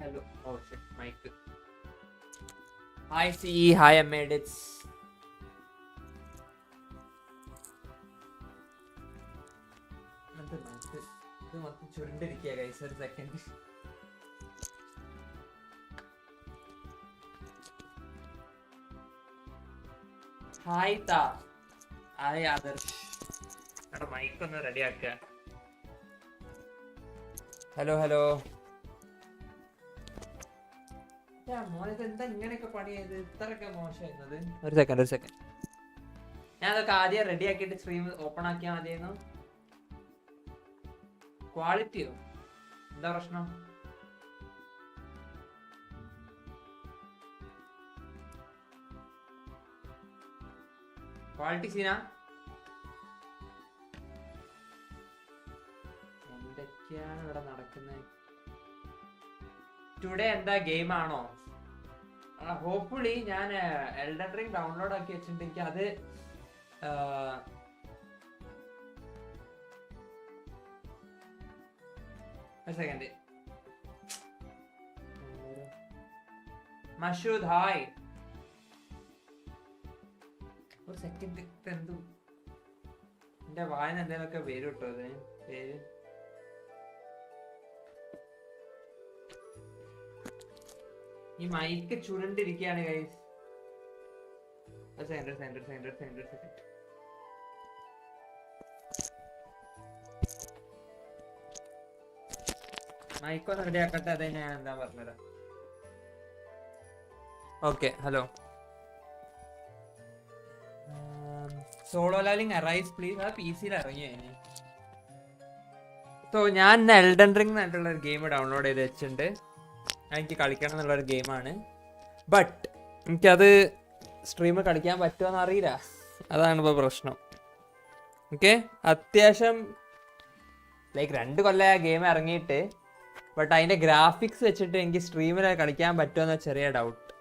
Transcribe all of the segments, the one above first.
Hello. Oh mic mic. Hi hi hi Emedits. ഇത് മൊത്തം ചുരുണ്ടിരിക്കുക ഗൈസ് ഒരു സെക്കൻഡ് ഹായ് താ. ഹായ് ആദർശ്. മൈക്ക് ഒന്ന് റെഡി ആക്കുക. ഹലോ ഹലോ ഒരു സെക്കൻഡ് ഒരു സെക്കൻഡ് ഞാൻ അതൊക്കെ ആദ്യം റെഡി ആക്കിയിട്ട് സ്ട്രീം ഓപ്പൺ ആക്കിയാൽ മതിയായിരുന്നു. ക്വാളിറ്റിയോ എന്താ പ്രശ്നം? ക്വാളിറ്റി സീന എന്തൊക്കെയാണ് ഇവിടെ നടക്കുന്നത് ടുഡേ എന്താ ഗെയിം ആണോ? ഹോപ്പ്ഫുള്ളി ഞാൻ എൽഡർ ഡ്രിങ്ക് ഡൗൺലോഡ് ആക്കി വെച്ചിട്ടുണ്ട് എനിക്ക് അത് സെക്കൻഡ് മഷൂദ് ഹായ് ഒരു സെക്കൻഡ് എന്തു എന്റെ വായന എന്തെങ്കിലുമൊക്കെ പേര് കിട്ടോ അത് പേര്? ഈ mic ചുരുണ്ടിരിക്കുകയാണ് guys center center center center mic ഒന്ന് റെഡി ആക്കട്ടെ അതെ ഞാൻ എന്താ പറഞ്ഞത്? Okay hello solo leveling arise please ആ പി സിയിൽ ഇറങ്ങിയോ ഇനി? സോ ഞാൻ എൽഡൻ റിംഗ് എന്നായിട്ടുള്ള ഒരു ഗെയിം ഡൗൺലോഡ് ചെയ്ത് വെച്ചിട്ടുണ്ട്. എനിക്ക് കളിക്കണം എന്നുള്ളൊരു ഗെയിമാണ്. ബട്ട് എനിക്കത് സ്ട്രീം കളിക്കാൻ പറ്റുമെന്ന് അറിയില്ല. അതാണ് ഇപ്പോൾ പ്രശ്നം. ഓക്കെ അത്യാവശ്യം ലൈക്ക് രണ്ട് കൊല്ലമായ ഗെയിം ഇറങ്ങിയിട്ട് ബട്ട് അതിന്റെ ഗ്രാഫിക്സ് വെച്ചിട്ട് എനിക്ക് സ്ട്രീമിൽ കളിക്കാൻ പറ്റുമെന്ന ചെറിയ ഡൗട്ട്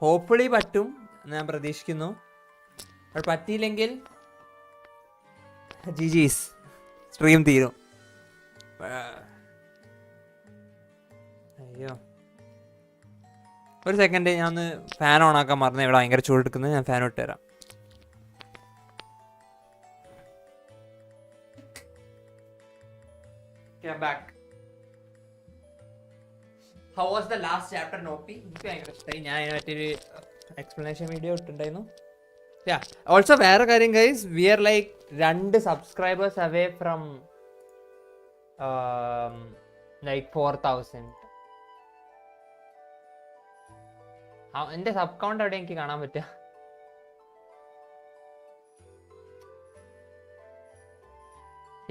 ഹോപ്പ്ഫുള്ളി പറ്റും എന്ന് ഞാൻ പ്രതീക്ഷിക്കുന്നു. പറ്റിയില്ലെങ്കിൽ ജി ജീസ് സ്ട്രീം തീരും. ഒരു സെക്കൻഡ് ഞാൻ ഒന്ന് ഫാൻ ഓൺ ആക്കാൻ മറന്നു ഇവിടെ ഭയങ്കര ചൂടെടുക്കുന്നത് ഞാൻ ഫാൻ ഇട്ട് തരാം. How was last chapter explanation video ഇട്ടുണ്ടായിരുന്നു also വേറെ കാര്യം ഗൈസ് വി ആർ ലൈക്ക് രണ്ട് subscribers away from like four thousand എന്റെ സബ് കൗണ്ട് അവിടെ എനിക്ക് കാണാൻ പറ്റുക?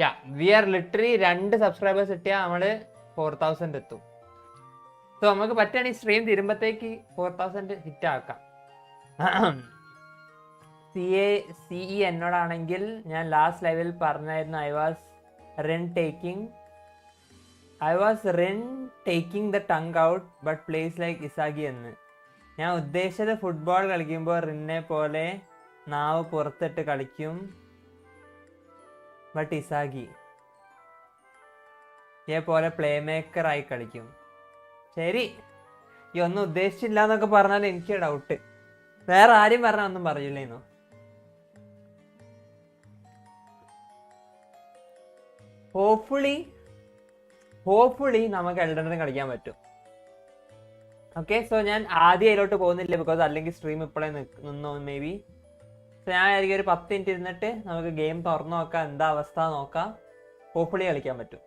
യാ വി ആർ ലിറ്ററി രണ്ട് സബ്സ്ക്രൈബേഴ്സ് കിട്ടിയാൽ നമ്മൾ ഫോർ തൗസൻഡ് എത്തും. സോ നമുക്ക് പറ്റുകയാണെങ്കിൽ സ്ട്രീം തീരുമ്പത്തേക്ക് ഫോർ തൗസൻഡ് ഹിറ്റ് ആക്കാം. സി എ സി ഇ എന്നോടാണെങ്കിൽ ഞാൻ ലാസ്റ്റ് ലൈവിൽ പറഞ്ഞായിരുന്നു I was Rin taking I was Rin taking the tongue out but place like Isagi എന്ന്. ഞാൻ ഉദ്ദേശിച്ചത് ഫുട്ബോൾ കളിക്കുമ്പോൾ റിന്നെ പോലെ നാവ് പുറത്തിട്ട് കളിക്കും. ബട്ട് ഇസാഗി ഇതേ പോലെ പ്ലേ മേക്കറായി കളിക്കും. ശരി. ഈ ഒന്നും ഉദ്ദേശിച്ചില്ല എന്നൊക്കെ പറഞ്ഞാൽ എനിക്ക് ഡൗട്ട് വേറെ ആരും പറഞ്ഞാൽ ഒന്നും പറയില്ലേന്നു? ഹോപ്പ്ഫുള്ളി ഹോപ്പ്ഫുള്ളി നമുക്ക് എൽഡറിന് കളിക്കാൻ പറ്റും. ഓക്കെ സോ ഞാൻ ആദ്യം അതിലോട്ട് പോകുന്നില്ല ബിക്കോസ് അല്ലെങ്കിൽ സ്ട്രീം ഇപ്പോഴേ നിന്നോ മേ ബി സോ ഞാൻ ആയിരിക്കും ഒരു പത്ത് മിനിറ്റ് ഇരുന്നിട്ട് നമുക്ക് ഗെയിം തുറന്നു നോക്കാം എന്താ അവസ്ഥ നോക്കാം. ഹോപ്പ്ഫുള്ളി കളിക്കാൻ പറ്റും.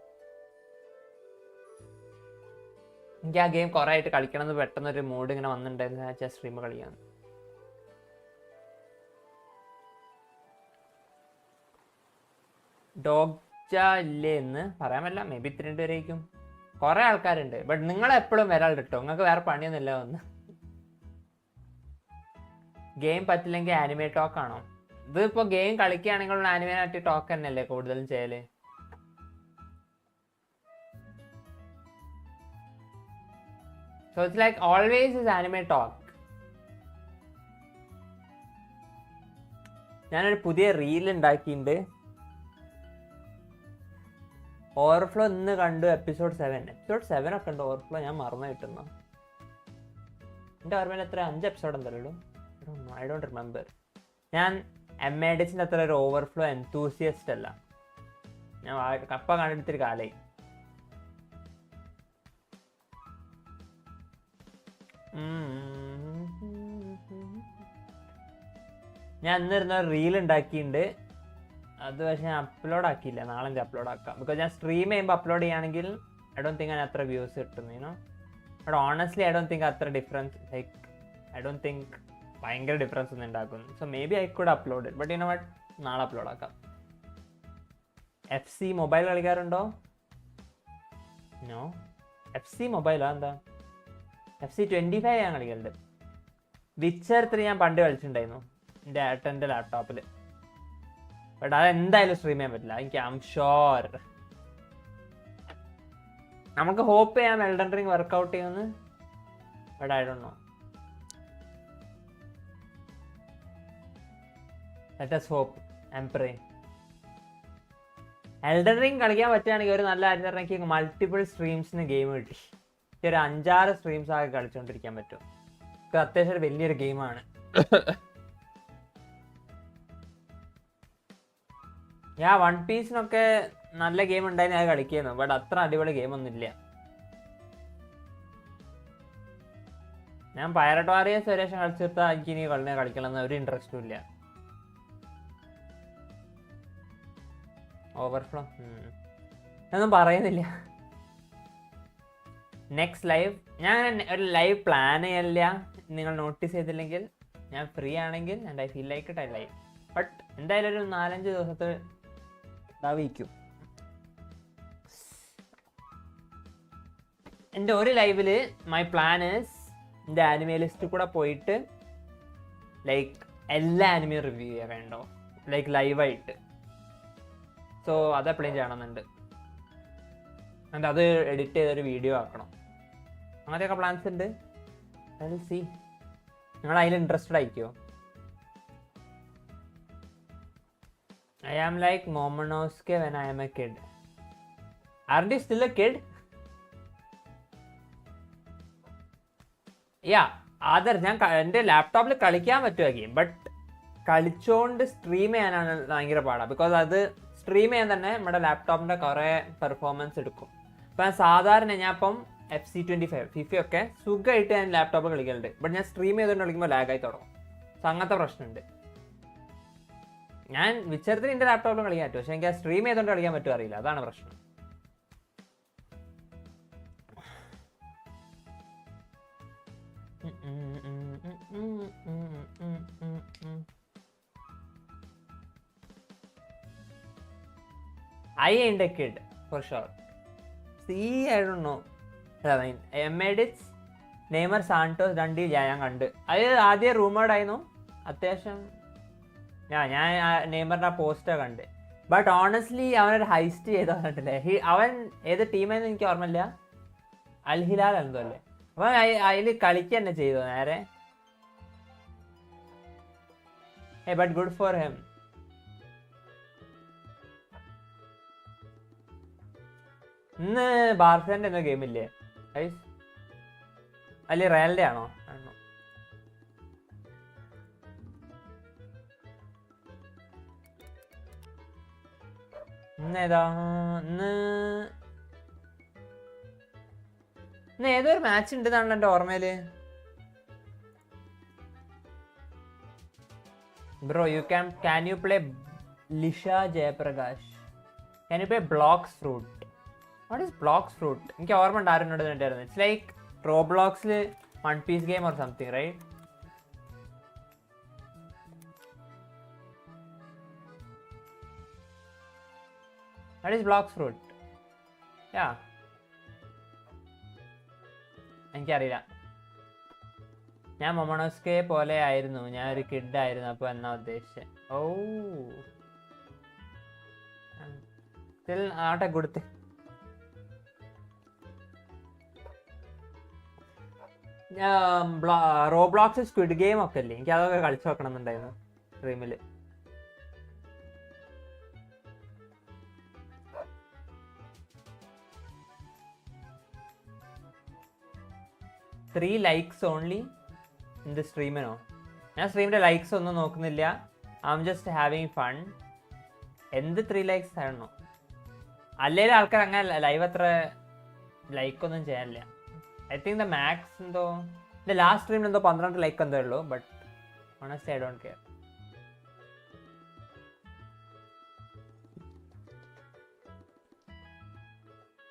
എനിക്ക് ആ ഗെയിം കുറെ ആയിട്ട് കളിക്കണം എന്ന് പെട്ടെന്നൊരു മൂഡ് ഇങ്ങനെ വന്നിട്ടുണ്ടായിരുന്നു ഞാൻ സ്ട്രീം കളിക്കാൻ ഡോഗ്ജ ഇല്ലേ എന്ന് പറയാൻ പറ്റില്ല മേ ബി ഇത്തിരി രണ്ട് പേരായിരിക്കും കുറെ ആൾക്കാരുണ്ട്. ബട്ട് നിങ്ങൾ എപ്പോഴും വരാൾ കിട്ടും നിങ്ങൾക്ക് വേറെ പണിയൊന്നുമില്ല വന്ന് ഗെയിം പറ്റില്ലെങ്കിൽ ആനിമേ ടോക്ക് ആണോ? ഇത് ഇപ്പോൾ ഗെയിം കളിക്കുകയാണെങ്കിൽ ആനിമേ ആയിട്ട് ടോക്ക് തന്നെയല്ലേ കൂടുതലും ചെയ്യൽ? So it's like always is anime talk ഞാനൊരു പുതിയ റീൽ ഉണ്ടാക്കിയിട്ടുണ്ട് ഓവർഫ്ലോ ഇന്ന് കണ്ടു എപ്പിസോഡ് സെവൻ എപ്പിസോഡ് സെവൻ ഒക്കെ ഉണ്ട്. ഓവർഫ്ലോ ഞാൻ മറന്നു കിട്ടുന്നു എന്റെ ഓർമ്മയിൽ എത്ര? അഞ്ച് എപ്പിസോഡ് എന്തല്ലോ ഐ ഡോണ്ട് റിമെമ്പർ ഞാൻ എം എ ഡിസിന്റെ അത്ര ഒരു ഓവർഫ്ലോ എൻതൂസിയസ്റ്റ് അല്ല. ഞാൻ കപ്പ കണ്ടെടുത്തൊരു കാലായി. ഞാൻ ഇന്നിരുന്ന റീൽ ഉണ്ടാക്കിയിട്ടുണ്ട് അത് പക്ഷെ ഞാൻ അപ്ലോഡ് ആക്കിയില്ല. നാളെ എനിക്ക് അപ്ലോഡ് ആക്കാം. ബിക്കോസ് ഞാൻ സ്ട്രീം ചെയ്യുമ്പോൾ അപ്ലോഡ് ചെയ്യുകയാണെങ്കിൽ ഐ ഡോണ്ട് തിങ്ക് അതിന് അത്ര വ്യൂസ് കിട്ടുന്നു but honestly I don't think അത്ര difference like I don't think ഭയങ്കര ഡിഫറൻസ് ഒന്നും ഉണ്ടാക്കുന്നു so may be I could upload but I know what നാളെ അപ്ലോഡ് ആക്കാം. എഫ് സി മൊബൈൽ കളിക്കാറുണ്ടോ? നോ എഫ് സി മൊബൈലാ എന്താ? എഫ് സി ട്വന്റി ഫൈവ് ഞാൻ കളിക്കലുണ്ട്. വിച്ചർ ത്രീ ഞാൻ പണ്ട് കളിച്ചിട്ടുണ്ടായിരുന്നു. എന്റെ ഏട്ടന്റെ ലാപ്ടോപ്പിൽ ബട്ട് അതെന്തായാലും സ്ട്രീം ചെയ്യാൻ പറ്റില്ല. എനിക്ക് ഐ എം ഷുവർ നമുക്ക് ഹോപ്പ് ചെയ്യാം എൽഡൻ റിംഗ് വർക്കൗട്ട് ചെയ്യുമെന്ന്. But I don't know let hope I Elden Ring കളിക്കാൻ പറ്റുകയാണെങ്കിൽ ഒരു നല്ല കാര്യം പറഞ്ഞാൽ എനിക്ക് മൾട്ടിപ്പിൾ സ്ട്രീംസിന് ഗെയിം കിട്ടി. ഒരു അഞ്ചാറ് സ്ട്രീംസ് ആകെ കളിച്ചുകൊണ്ടിരിക്കാൻ പറ്റും. അത്യാവശ്യം വലിയൊരു ഗെയിമാണ് ഞാൻ വൺ പീസിനൊക്കെ നല്ല ഗെയിം ഉണ്ടായി ഞാൻ കളിക്കുന്നു ബട്ട് അത്ര അടിപൊളി ഗെയിം ഒന്നും ഇല്ല. ഞാൻ പയറട്ട് വാറിയ സുരേഷൻ ലക്ഷം കളിച്ചെടുത്താൽ എനിക്ക് ഇനി കളിനെ കളിക്കണമെന്ന് ഒരു ഇൻട്രസ്റ്റും ഇല്ല. ഓവർഫ്ലോ ഒന്നും പറയുന്നില്ല. നെക്സ്റ്റ് ലൈവ് ഞാൻ ഒരു ലൈവ് പ്ലാൻ ചെയ്യല്ല നിങ്ങൾ നോട്ടീസ് ചെയ്തില്ലെങ്കിൽ ഞാൻ ഫ്രീ ആണെങ്കിൽ I feel like live but എന്തായാലും ഒരു നാലഞ്ച് ദിവസത്തെ ഇതാവിക്കും എന്റെ ഒരു ലൈവിൽ മൈ പ്ലാൻ is എന്റെ ആനിമേ ലിസ്റ്റ് കൂടെ പോയിട്ട് ലൈക്ക് എല്ലാ ആനിമയും റിവ്യൂ ചെയ്യാൻ വേണ്ടോ? ലൈക്ക് ലൈവായിട്ട്. സോ അത് എപ്പോഴും ചെയ്യണമെന്നുണ്ട്. എന്നിട്ട് അത് എഡിറ്റ് ചെയ്തൊരു വീഡിയോ ആക്കണം. അങ്ങനെയൊക്കെ പ്ലാൻസ് ഉണ്ട്. സി നിങ്ങൾ അതിൽ ഇൻട്രസ്റ്റഡ് ആയിരിക്കുമോ I am like Momonosuke when I am a kid. Aren't you still a kid? Yeah other ഞാൻ എന്റെ ലാപ്ടോപ്പിൽ കളിക്കാൻ പറ്റുക ഗെയിം. ബട്ട് കളിച്ചോണ്ട് സ്ട്രീം ചെയ്യാനാണ് ഭയങ്കര പാടാണ് ബിക്കോസ് അത് സ്ട്രീം ചെയ്യാൻ തന്നെ നമ്മുടെ ലാപ്ടോപ്പിന്റെ കുറേ പെർഫോമൻസ് എടുക്കും. ഇപ്പം ഞാൻ സാധാരണ ഞാൻ ഇപ്പം F C twenty five FIFA ഒക്കെ സുഖമായിട്ട് ഞാൻ ലാപ്ടോപ്പിൽ കളിക്കലുണ്ട്. ബട്ട് ഞാൻ സ്ട്രീം ചെയ്തുകൊണ്ട് കളിക്കുമ്പോൾ ലാഗായി തുടങ്ങും. സോ അങ്ങനത്തെ പ്രശ്നമുണ്ട്. ഞാൻ വിച്ചരത്തിൽ എന്റെ ലാപ്ടോപ്പിലും കളിക്കാൻ പറ്റും. പക്ഷെ എനിക്ക് ആ സ്ട്രീം ചെയ്തുകൊണ്ട് കളിക്കാൻ പറ്റുമോ അറിയില്ല. അതാണ് പ്രശ്നം. I ain't kid for sure C ആയിരുന്നു I don't know. M edits Neymar Santos രണ്ടിൽ ഞാൻ കണ്ട്. അത് ആദ്യം റൂമേഡായിരുന്നു അത്യാവശ്യം ഞാൻ ഞാൻ നെയ്മറിന്റെ പോസ്റ്റർ കണ്ട്. ബട്ട് ഓണസ്റ്റ്ലി അവനൊരു ഹൈസ്റ്റ് ചെയ്ത കണ്ടില്ലേ അവൻ ഏത് ടീമായിരുന്നു എനിക്ക് ഓർമ്മയില്ല. അൽ ഹിലാൽ എന്തോ അല്ലേ? അവൻ അതിൽ കളിക്കുക തന്നെ ചെയ്തു നേരെ. ഏ ബട്ട് ഗുഡ് ഫോർ ഹെം ഇന്ന് ബാർസലിന്റെ എന്തോ ഗെയിം ഇല്ലേ? ഗൈസ് അല്ലെ റയലിന്റെ ആണോ? ആണോ ഇന്ന് ഏതാ ഇന്ന് ഏതോ ഒരു മാച്ച് ഉണ്ടെന്നാണല്ലോ എന്റെ ഓർമ്മയിൽ? Bro you can can you play Lisha Jayaprakash can you play Blox Fruit what is Blox Fruit എനിക്ക് ഓർമ്മ ഉണ്ടായിരുന്നു ഇറ്റ്സ് ലൈക്ക് റോ ബ്ലോക്സിൽ One Piece game or something right That is blox fruit. Yeah. എനിക്കറിയില്ല. ഞാൻ മൊമണോസ്കെ പോലെ ആയിരുന്നു. ഞാൻ ഒരു കിഡ് ആയിരുന്നു. അപ്പൊ എന്നാ ഉദ്ദേശിച്ചത് ഓ സ്റ്റിൽ ആട്ടെ കൊടുത്ത്. റോബ്ലോക്സ് സ്ക്വിഡ് ഗെയിം ഒക്കെ അല്ലേ എനിക്ക് അതൊക്കെ കളിച്ചു നോക്കണം എന്നുണ്ടായിരുന്നു സ്ട്രീമിൽ three likes only in the സ്ട്രീമിനോ ഞാൻ സ്ട്രീമിന്റെ ലൈക്സ് ഒന്നും നോക്കുന്നില്ല. I'm just having fun എന്ത് ത്രീ ലൈക്സ് തരണോ അല്ലെങ്കിൽ ആൾക്കാർ അങ്ങനെ ലൈവ് അത്ര ലൈക്ക് ഒന്നും ചെയ്യാനില്ല ഐ തിങ്ക് ദ മാക്സ് എന്തോ എന്റെ ലാസ്റ്റ് സ്ട്രീമിൽ എന്തോ പന്ത്രണ്ട് ലൈക്ക് എന്തോ ഉള്ളൂ but honest I don't care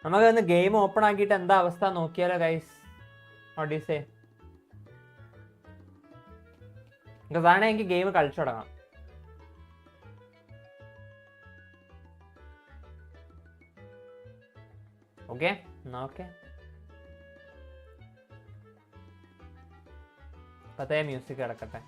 നമുക്ക് ഒന്ന് ഗെയിം ഓപ്പൺ ആക്കിയിട്ട് എന്താ അവസ്ഥ നോക്കിയാലോ ഗൈസ് ഓഡീസേ അതാണ് എനിക്ക് ഗെയിം കളിച്ചു തുടങ്ങാം. ഓക്കെ എന്നാ ഓക്കെ പത്തേ മ്യൂസിക് കിടക്കട്ടെ.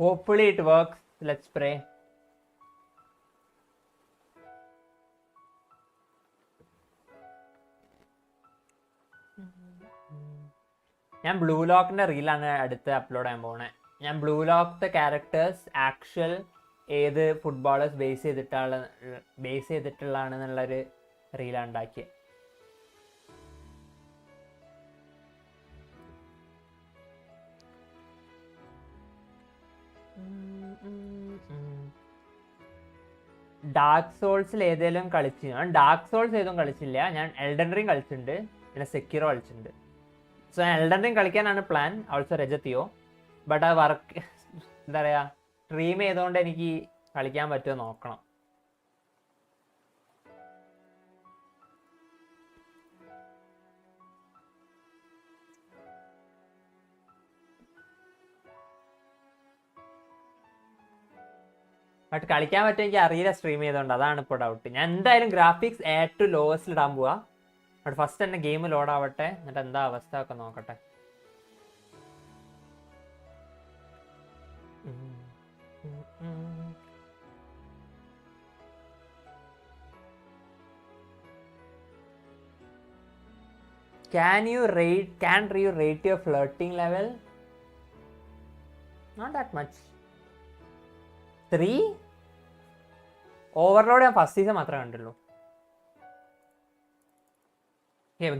Hopefully it works. Let's pray. ഞാൻ ബ്ലൂ ലോക്കിന്റെ റീലാണ് അടുത്ത് അപ്ലോഡ് ചെയ്യാൻ പോണേ ഞാൻ ബ്ലൂ ലോക്കിന്റെ ക്യാരക്ടേഴ്സ് ആക്ച്വൽ ഏത് ഫുട്ബോളേഴ്സ് ബേസ് ചെയ്തിട്ടുള്ള ബേസ് ചെയ്തിട്ടുള്ളതാണെന്നുള്ളൊരു റീലാണ് ഉണ്ടാക്കിയത് ഡാർക്ക് സോൾസിൽ ഏതെങ്കിലും കളിച്ചു ഞാൻ ഡാർക്ക് സോൾസ് ഏതും കളിച്ചില്ല. ഞാൻ എൽഡൻ റിംഗ് കളിച്ചിട്ടുണ്ട്. പിന്നെ സെക്യൂറോ കളിച്ചിട്ടുണ്ട്. സോ ഞാൻ എൽഡൻ റിംഗ് കളിക്കാനാണ് പ്ലാൻ ഓൾസോ രജത്തിയോ. ബട്ട് ആ വർക്ക് എന്താ പറയുക സ്ട്രീം ചെയ്തുകൊണ്ട് എനിക്ക് കളിക്കാൻ പറ്റുമോ നോക്കണം. ബട്ട് കളിക്കാൻ പറ്റും എനിക്ക് അറിയില്ല സ്ട്രീം ചെയ്തുകൊണ്ട് അതാണ് ഇപ്പോൾ ഡൗട്ട് ഞാൻ എന്തായാലും ഗ്രാഫിക്സ് ഏറ്റവും ലോവസ്റ്റിൽ ഇടാൻ പോവാ. ബട്ട് ഫസ്റ്റ് തന്നെ ഗെയിം ലോഡ് ആവട്ടെ. എന്നിട്ട് എന്താ അവസ്ഥ ഒക്കെ നോക്കട്ടെ. ഉം. You rate Can you rate can you rate your flirting level? Three overload ഞാൻ ഫസ്റ്റ് സീസൺ മാത്രമേ കണ്ടുള്ളൂ.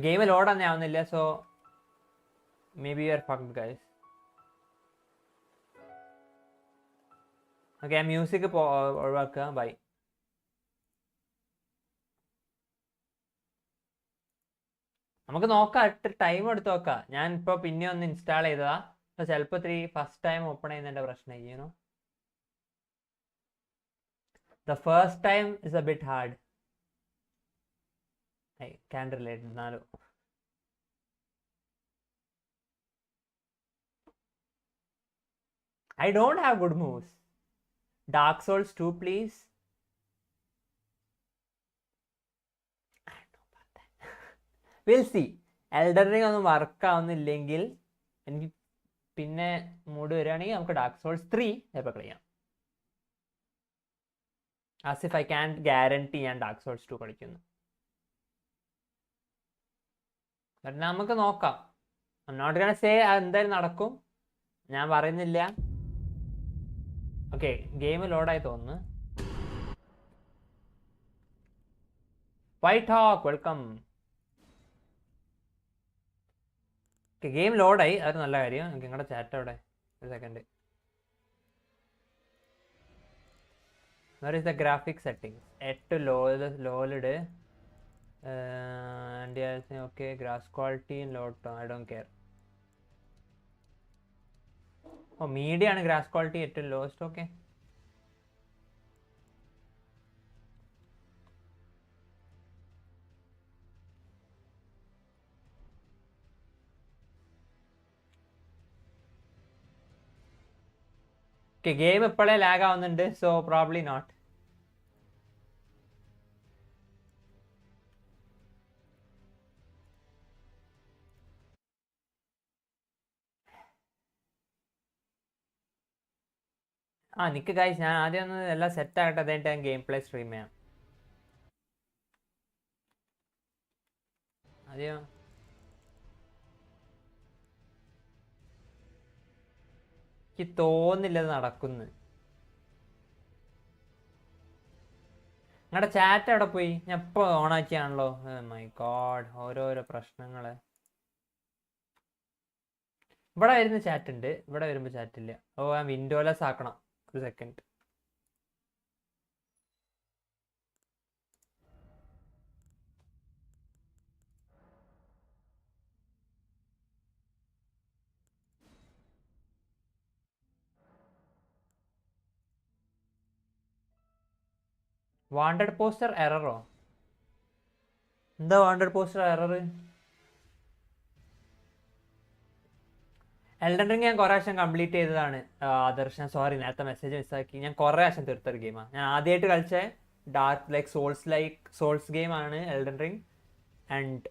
ഗെയിം ലോഡ് തന്നെ ആവുന്നില്ല so may be you are fucked guys okay music ഒഴിവാക്കുക. ബൈ നമുക്ക് നോക്കാം ഇട്ട് ടൈം എടുത്ത് നോക്കാം. ഞാൻ ഇപ്പോൾ പിന്നെ ഒന്ന് ഇൻസ്റ്റാൾ ചെയ്തതാ. അപ്പോൾ ചിലപ്പോൾ ത്രീ ഫസ്റ്റ് ടൈം ഓപ്പൺ ചെയ്യുന്നതിന്റെ പ്രശ്നം ചെയ്യുന്നു The first time is a bit hard. I can't relate. now I don't have good moves. Dark Souls 2, please. We'll see. Elder Ring ഒന്നും വർക്ക് ആവുന്നില്ലെങ്കിൽ എനിക്ക് പിന്നെ മൂഡ് വരികയാണെങ്കിൽ നമുക്ക് ഡാർക്ക് സോൾസ് ത്രീ ചിലപ്പോൾ കളിക്കാം as if I can guarantee ഞാൻ Dark Souls two കളിക്കുന്നു. നമുക്ക് നോക്കാം. നോട്ട് ഗണ സേ എന്തായാലും നടക്കും. ഞാൻ പറയുന്നില്ല. ഓക്കെ ഗെയിം ലോഡായി തോന്നുന്നു. വൈറ്റ് ഹോക്ക് വെൽക്കം ഗെയിം ലോഡായി അത് നല്ല കാര്യം. നിങ്ങളുടെ ചാറ്റ് അവിടെ. ഒരു second where is the graphic settings? At low ലോയിലിട് and okay grass quality lot I don't care oh medium ആണ് ഗ്രാസ് ക്വാളിറ്റി ഏറ്റവും ലോസ്റ്റ് ഓക്കെ ഓക്കെ ഗെയിം ഇപ്പോഴേ ലാഗ് ആവുന്നുണ്ട് സോ പ്രോബ്ലി നോട്ട് ആ നിക്ക് ഗൈസ് ഞാൻ ആദ്യം ഒന്ന് എല്ലാം സെറ്റ് ആകട്ടെ അതായിട്ട് ഞാൻ ഗെയിം പ്ലേ സ്ട്രീം ചെയ്യാം. ആദ്യം എനിക്ക് തോന്നില്ല നടക്കുന്നു. നിങ്ങളുടെ ചാറ്റ് അവിടെ പോയി? ഞാൻ ഇപ്പോൾ ഓണാക്കിയാണല്ലോ മൈ ഗോഡ് ഓരോരോ പ്രശ്നങ്ങൾ. ഇവിടെ വരുന്ന ചാറ്റ് ഉണ്ട് ഇവിടെ വരുമ്പോൾ ചാറ്റ് ഇല്ല. ഓ ഞാൻ വിൻഡോലെസ് ആക്കണം ഒരു സെക്കൻഡ് വാണ്ടഡ് പോസ്റ്റർ എററോ എന്താ wanted poster error Elden Ring ഞാൻ കുറേ പ്രാവശ്യം കംപ്ലീറ്റ് ചെയ്തതാണ്. ആദർശ് ഞാൻ സോറി നേരത്തെ മെസ്സേജ് മിസ്സാക്കി ഞാൻ കുറേ പ്രാവശ്യം തീർത്തൊരു ഗെയിമാണ് ഞാൻ ആദ്യമായിട്ട് കളിച്ച dark like souls like souls ഗെയിമാണ് എൽഡൻ റിംഗ് ആൻഡ്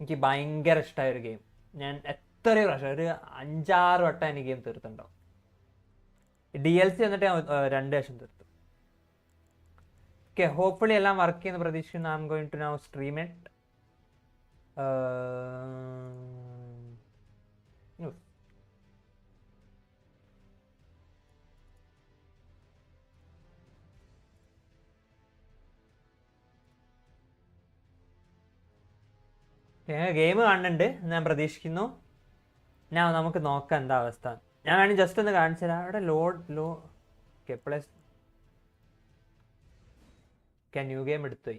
എനിക്ക് ഭയങ്കര ഇഷ്ടമായ ഒരു ഗെയിം ഞാൻ എത്രയോ പ്രാവശ്യം ഒരു അഞ്ചാറ് വട്ടം എനിക്ക് ഗെയിം തീർത്തുണ്ടാവും ഡി എൽ സി വന്നിട്ട് ഞാൻ രണ്ട് വർഷം തീർത്തു. ഓക്കെ ഹോപ്പ്ഫുള്ളി എല്ലാം വർക്ക് ചെയ്യുന്ന പ്രതീക്ഷിക്കുന്നു. I'm going to now stream it game കാണുന്നുണ്ട് ഞാൻ പ്രതീക്ഷിക്കുന്നു. ഞാൻ നമുക്ക് നോക്കാം എന്താ അവസ്ഥ. ഞാൻ വേണമെങ്കിൽ ജസ്റ്റ് ഒന്ന് കാണിച്ചു തരാം അവിടെ load low okay plus okay new game എടുത്തുപോയി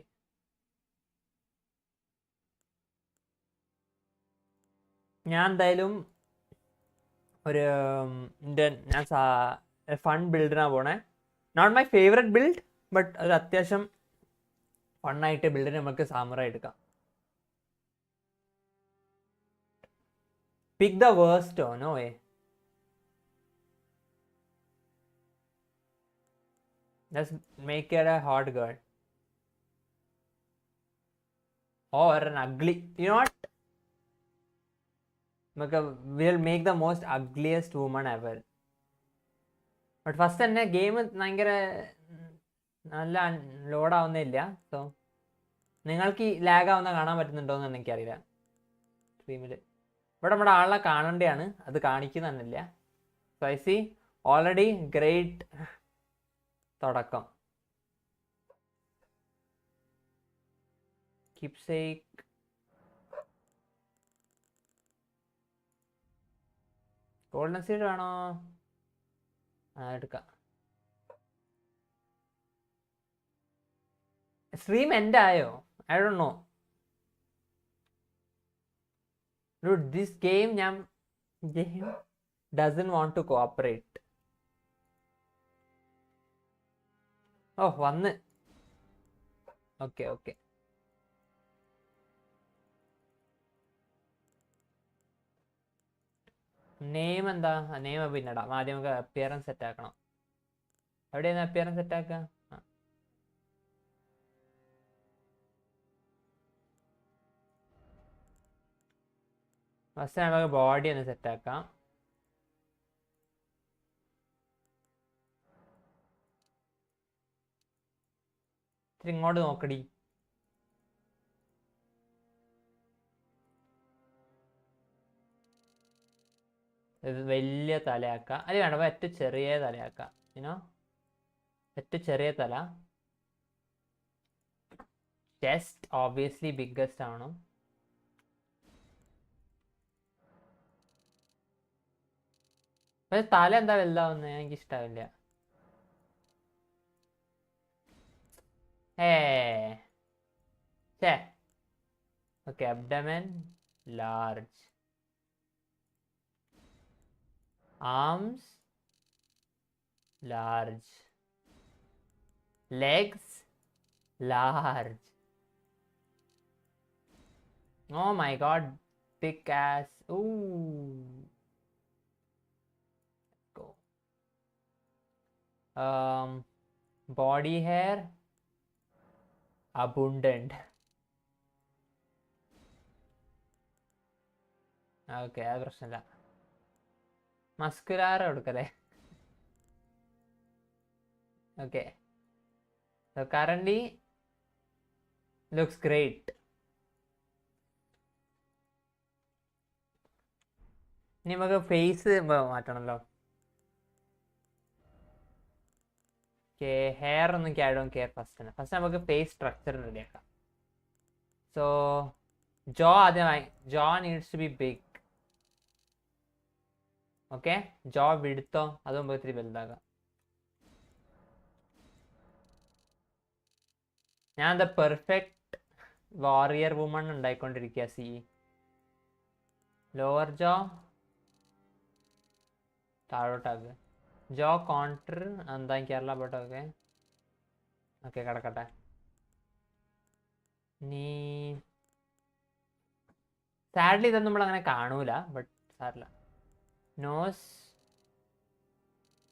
ഞാൻ എന്തായാലും ഒരു എന്റെ ഞാൻ ഫൺ ബിൽഡിനാണ് പോണേ not my favourite build but ഒരു അത്യാവശ്യം ഫണ്ണായിട്ട് ബിൽഡിന് നമുക്ക് സാമറ എടുക്കാം Pick the worst no way. Let's it a hot girl. Or an ugly. You know what? Will make the most ugliest woman ever but first തന്നെ game ഭയങ്കര നല്ല load ആവുന്നില്ല. സോ നിങ്ങൾക്ക് ഈ ലാഗ് ആവുന്ന കാണാൻ പറ്റുന്നുണ്ടോ എന്ന് എനിക്കറിയില്ല. സ്ട്രീമിൽ ഇവിടെ നമ്മുടെ ആളെ കാണേണ്ടതാണ് അത് കാണിക്കുന്നില്ല so I see already great തുടക്കം. കിപ്സേക്ക് ഗോൾഡൻ സീഡ് വേണോ? ആ എടുക്കാം. സ്ട്രീം എൻഡ് ആയോ? I do know this game ഞാൻ game doesn't want to cooperate oh വന്ന്. ഓക്കെ ഓക്കെ നെയിം എന്താ? നെയിം പിന്നിടാം. ആദ്യം നമുക്ക് അപ്പിയറൻസ് സെറ്റ് ആക്കണം. എവിടെയാണ് അപ്പിയറൻസ് സെറ്റ് ആക്കുക. ഫസ്റ്റ് നമുക്ക് ബോഡി ഒന്ന് സെറ്റ് ആക്കാം. ഇത്തിരി ഇങ്ങോട്ട് നോക്കടി. വലിയ തലയാക്കുക അത് വേണ്ട ഏറ്റവും ചെറിയ തലയാക്കുക ഇനോ ഏറ്റവും ചെറിയ തല. ചെസ്റ്റ് ഓബിയസ്ലി ബിഗ്ഗസ്റ്റ് ആണ്. പക്ഷെ തല എന്താ വലുതാവുന്നത് എനിക്ക് ഇഷ്ടാവില്ല ഏ okay abdomen large arms large legs large oh my god big ass ooh go um body hair abundant okay അത് പ്രശ്നമില്ല മസ്കുലാറ കൊടുക്കല്ലേ? Okay. So currently looks great. ഇനി നമുക്ക് ഫേസ് മാറ്റണല്ലോ. ഓക്കെ ഹെയർ ഒന്നും ക്യാഡ് കെയർ ഫസ്റ്റ് ഫസ്റ്റ് നമുക്ക് face structure ready ആക്കാം. സോ ജോ ആദ്യമായി jaw needs to be big okay jaw വിടുത്തോ അത് മുമ്പ് ഇത്തിരി വലുതാകാം. ഞാൻ ദ പെർഫെക്റ്റ് വാറിയർ വുമൺ ഉണ്ടായിക്കൊണ്ടിരിക്കുക സി ലോവർ ജോ താഴോട്ടാക്ക്. ജോ കോൺട്രർ എന്താ കേരള ബോട്ടൊക്കെ ഓക്കെ കിടക്കട്ടെ. നീ സാഡ്ലി ഇതൊന്നും നമ്മൾ അങ്ങനെ കാണൂല ബട്ട് സാരില്ല nose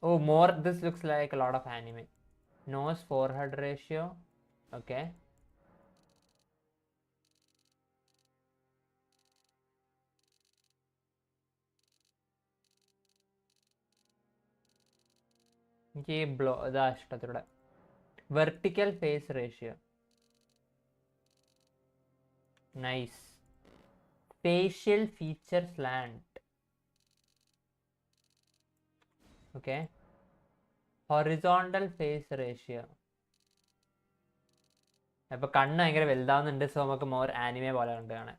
oh more this looks like lot of anime nose for head ratio okay എനിക്ക് ഈ ബ്ലോ ഇതാ ഇഷ്ടത്തിലൂടെ vertical face ratio nice facial feature slant Okay horizontal face ratio അപ്പൊ കണ്ണ് ഭയങ്കര വലുതാവുന്നുണ്ട് സോ നമുക്ക് മോർ ആനിമ പോലെ കണ്ട് കാണാൻ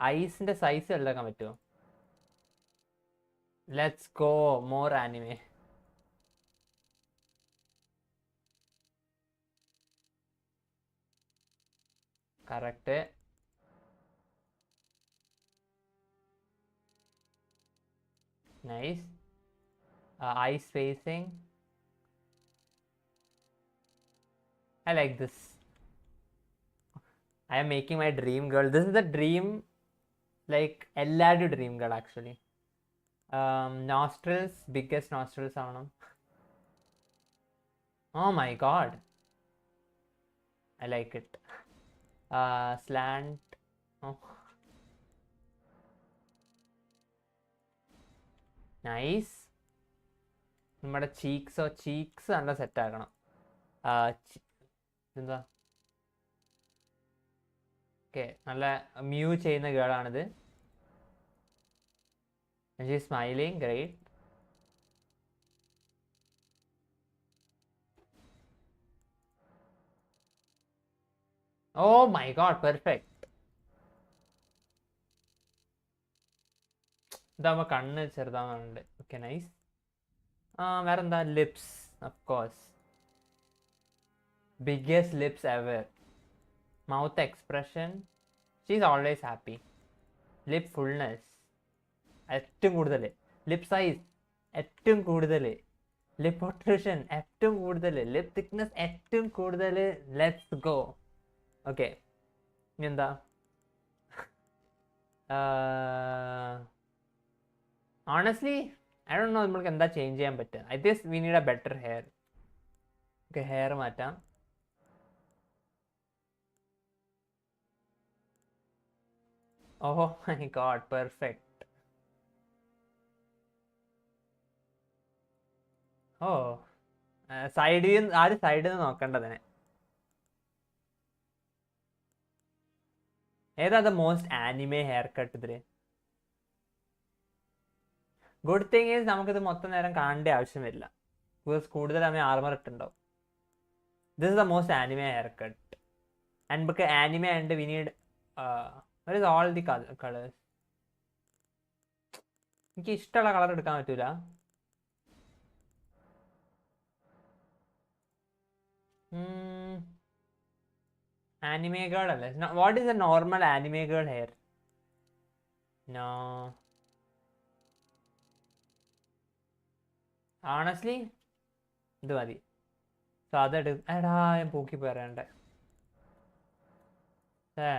ഐസിന്റെ സൈസ് വലുതാക്കാൻ പറ്റുമോ? Let's go more anime correct nice uh, eye spacing. I like this. I am making my dream girl. This is the dream, like Elladu dream girl actually. Um, nostrils, biggest nostrils on Oh my god. I like it. Uh, slant. Oh. Nice. നമ്മുടെ ചീക്സോ cheeks നല്ല set ആക്കണം. എന്താ? Okay നല്ല മ്യൂ ചെയ്യുന്ന ഗേളാണിത് smiling great oh my god perfect ഇതാകുമ്പോൾ കണ്ണ് ചെറുതാവുന്നുണ്ട് ഓക്കെ നൈസ് വേറെന്താ? Lips of course lips lips mouth Mouth expression. Is always happy lip fullness. ഏറ്റവും കൂടുതൽ ലിപ് സൈസ് ഏറ്റവും കൂടുതൽ ലിപ് പൊട്രിഷൻ ഏറ്റവും കൂടുതൽ ലിപ് തിക്നെസ് ഏറ്റവും കൂടുതൽ ലെറ്റ്സ് ഗോ ഓക്കെ എന്താ ഓണസ്റ്റ്ലി ഐ ഡോണ്ട് നോ നമ്മൾക്ക് എന്താ ചേഞ്ച് ചെയ്യാൻ പറ്റുക. I this we need a better hair okay hair മാറ്റാം. ഓഹോ മൈ ഗോഡ് പെർഫെക്റ്റ് ഓ സൈഡിൽ നിന്ന് ആരും സൈഡിൽ നിന്ന് നോക്കേണ്ടതിനെ ഏതാ the most anime hair cut ഇതിൽ? ഗുഡ് തിങ് ഈസ് നമുക്കിത് മൊത്തം നേരം കാണേണ്ട ആവശ്യമില്ല ബിക്കോസ് കൂടുതൽ സമയം armour ഇട്ടുണ്ടാവും. This is the most anime hair cut and big anime and we need Where is all the col- colors? എനിക്ക് ഇഷ്ടമുള്ള കളർ എടുക്കാൻ പറ്റൂല. ആനിമേ ഗേൾ അല്ലേ? What is a normal anime girl hair no honestly ഇത് മതി so അതെടു എടാ ഞാൻ പൂക്കി പറയണ്ടേ ഏ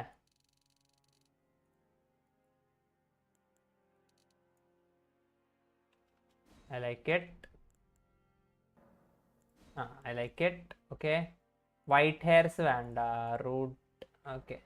I like it. Ah, I like it. Okay. White hairs വേണ്ട റൂട്ട് ഓക്കെ